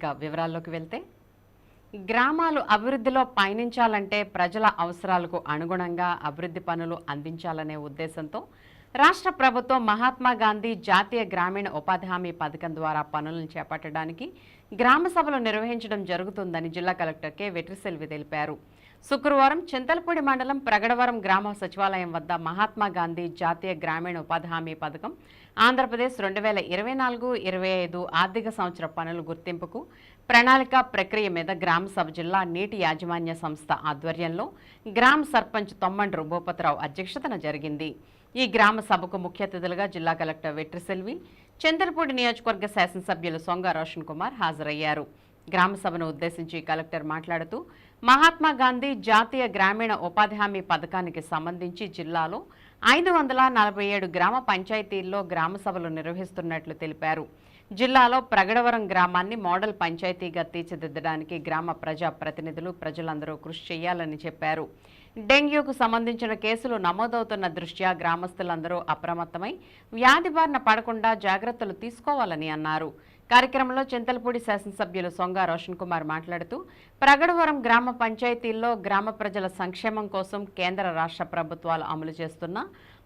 ఇక వివరాల్లోకి వెళ్తే గ్రామాలు అభివృద్ధిలో పయనించాలంటే ప్రజల అవసరాలకు అనుగుణంగా అభివృద్ధి పనులు అందించాలనే ఉద్దేశంతో రాష్ట్ర ప్రభుత్వం మహాత్మా గాంధీ జాతీయ గ్రామీణ ఉపాధి హామీ పథకం ద్వారా పనులను చేపట్టడానికి గ్రామ సభలు నిర్వహించడం జరుగుతుందని జిల్లా కలెక్టర్ కె. వెట్రిసెల్వి తెలిపారు. శుక్రవారం చింతలపూడి మండలం ప్రగడవరం గ్రామ సచివాలయం వద్ద మహాత్మా గాంధీ జాతీయ గ్రామీణ ఉపాధి హామీ పథకం ఆంధ్రప్రదేశ్ రెండు వేల ఇరవై నాలుగు ఇరవై ఐదు ఆర్థిక సంవత్సర పనుల గుర్తింపుకు ప్రణాళిక ప్రక్రియ మీద గ్రామ సభ జిల్లా నీటి యాజమాన్య సంస్థ ఆధ్వర్యంలో గ్రామ సర్పంచ్ తొమ్మండ్రు భూపతిరావు అధ్యక్షతన జరిగింది. ఈ గ్రామ సభకు ముఖ్య అతిథులుగా జిల్లా కలెక్టర్ వెట్రిసెల్వి చంద్రపూడి నియోజకవర్గ శాసనసభ్యులు సొంగ రోషన్ కుమార్ హాజరయ్యారు. గ్రామసభను ఉద్దేశించి కలెక్టర్ మాట్లాడుతూ మహాత్మా గాంధీ జాతీయ గ్రామీణ ఉపాధి హామీ పథకానికి సంబంధించి జిల్లాలో ఐదు వందల నలభై ఏడు గ్రామ పంచాయతీల్లో గ్రామసభలు నిర్వహిస్తున్నట్లు తెలిపారు. జిల్లాలో ప్రగడవరం గ్రామాన్ని మోడల్ పంచాయతీగా తీర్చిదిద్దడానికి గ్రామ ప్రజా ప్రతినిధులు ప్రజలందరూ కృషి చేయాలని చెప్పారు. డెంగ్యూకు సంబంధించిన కేసులు నమోదవుతున్న దృష్ట్యా గ్రామస్తులందరూ అప్రమత్తమై వ్యాధి బారిన పడకుండా జాగ్రత్తలు తీసుకోవాలని అన్నారు. కార్యక్రమంలో చింతలపూడి శాసనసభ్యులు సొంగ రోషన్ కుమార్ మాట్లాడుతూ ప్రగడవరం గ్రామ పంచాయతీల్లో గ్రామ ప్రజల సంక్షేమం కోసం కేంద్ర రాష్ట్ర ప్రభుత్వాలు అమలు చేస్తున్న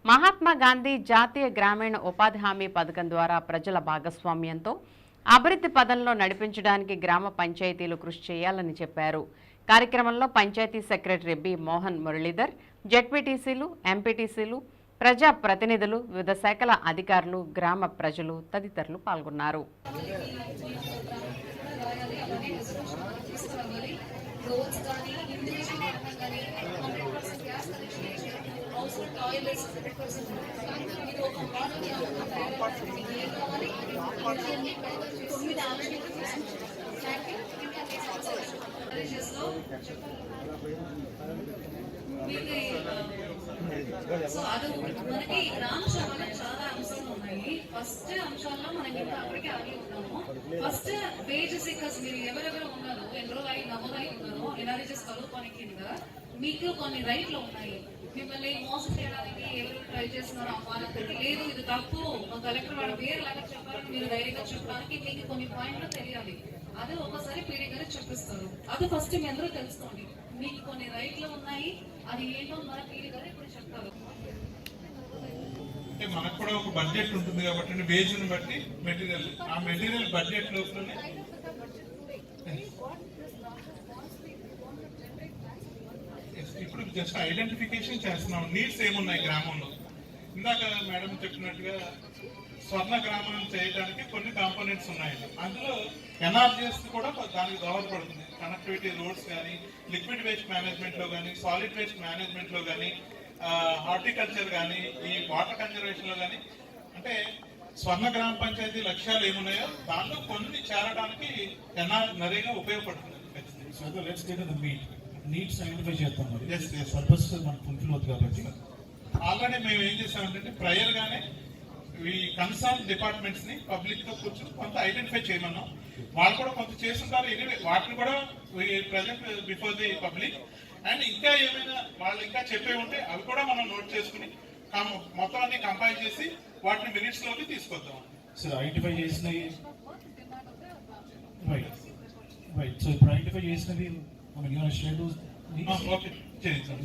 మహాత్మా గాంధీ జాతీయ గ్రామీణ ఉపాధి హామీ పథకం ద్వారా ప్రజల భాగస్వామ్యంతో అభివృద్ధి పదంలో నడిపించడానికి గ్రామ పంచాయతీలు కృషి చేయాలని చెప్పారు. కార్యక్రమంలో పంచాయతీ సెక్రటరీ బి మోహన్ మురళీధర్ జెడ్పీటీసీలు ఎంపీటీసీలు ప్రజా ప్రతినిధులు వివిధ శాఖల అధికారులు గ్రామ ప్రజలు తదితరులు పాల్గొన్నారు. టాయిలెట్స్ తొమ్మిది సో అది మనకి గ్రామ సభలో చాలా అంశాలు ఉన్నాయి. ఫస్ట్ అంశాల్లో మనం ఇంకా అక్కడికి ఆగి ఉన్నాము. ఫస్ట్ పేజ్ సిక్కర్స్ మీరు ఎవరెవరు ఉన్నారో ఎన్రోల్ అయి నమోదై ఉన్నారో ఎన్ఆర్ఎస్ఎస్ కలుపుకొని మీకు కొన్ని రైట్లు ఉన్నాయి. మిమ్మల్ని మోసం చేయడానికి ఎవరు ట్రై చేస్తున్నారో అమ్మాలందరికీ లేదు ఇది తప్పు. మా కలెక్టర్ వాడు వేరేలాగా చెప్పాలని మీరు ధైర్యంగా చెప్పడానికి మీకు కొన్ని పాయింట్లు తెలియాలి. అదే ఒకసారి పీడీ గారు చూపిస్తారు అది ఫస్ట్ మీ అందరూ తెలుసుకోండి. మీకు కొన్ని రైట్లు ఉన్నాయి అది ఏంటో మన పీడీ గారు ఇప్పుడు చెప్తారు. అంటే మనకు కూడా ఒక బడ్జెట్ ఉంటుంది కాబట్టి వేజ్ని బట్టి మెటీరియల్ ఆ మెటీరియల్ బడ్జెట్ లోపలనే ఇప్పుడు జస్ట్ ఐడెంటిఫికేషన్ చేస్తున్నాం. నీడ్స్ ఏమున్నాయి గ్రామంలో? ఇందాక మేడం చెప్పినట్టుగా స్వర్ణ గ్రామం చేయడానికి కొన్ని కాంపోనెంట్స్ ఉన్నాయండి. అందులో ఎన్ఆర్జిఎస్ కూడా దానికి దోహదపడుతుంది. కనెక్టివిటీ రోడ్స్ కానీ లిక్విడ్ వేస్ట్ మేనేజ్మెంట్లో కానీ సాలిడ్ వేస్ట్ మేనేజ్మెంట్లో కానీ హార్టికల్చర్ కానీ ఈ వాటర్ కన్జర్వేషన్లో కానీ అంటే స్వర్ణ గ్రామ పంచాయతీ లక్ష్యాలు ఏమున్నాయో దాంట్లో కొన్ని చేరడానికి ఎన్ఆర్ నరేగా ఉపయోగపడుతుంది. నీడ్స్ ఐడెంటిఫై చేస్తాం మరి. పర్పస్ మనకు ఫుల్ఫిల్ అవుతుంది కాబట్టి. ఆల్రెడీ మేము ఏం చేసామంటే ప్రయర్ గానే ఈ కన్సర్న్ డిపార్ట్మెంట్స్ని పబ్లిక్తో కూర్చొని కొంత ఐడెంటిఫై చేయమన్నాం. వాళ్ళు కూడా కొంత చేస్తుంటారు. ఎనివే వాటిని కూడా present before the public and ఇంకా ఏమైనా వాళ్ళు ఇంకా చెప్పే ఉంటే అవి కూడా మనం నోట్ చేసుకుని మొత్తం అన్ని కంపైల్ చేసి వాటిని మినిట్స్లోకి తీసుకొద్దాం. సో ఐడెంటిఫై చేసినవి. రైట్ రైట్ సో ఇప్పుడు ఐడెంటిఫై చేసినవి మన యూనిట్ షెడ్యూల్ ఓకే చేయించాం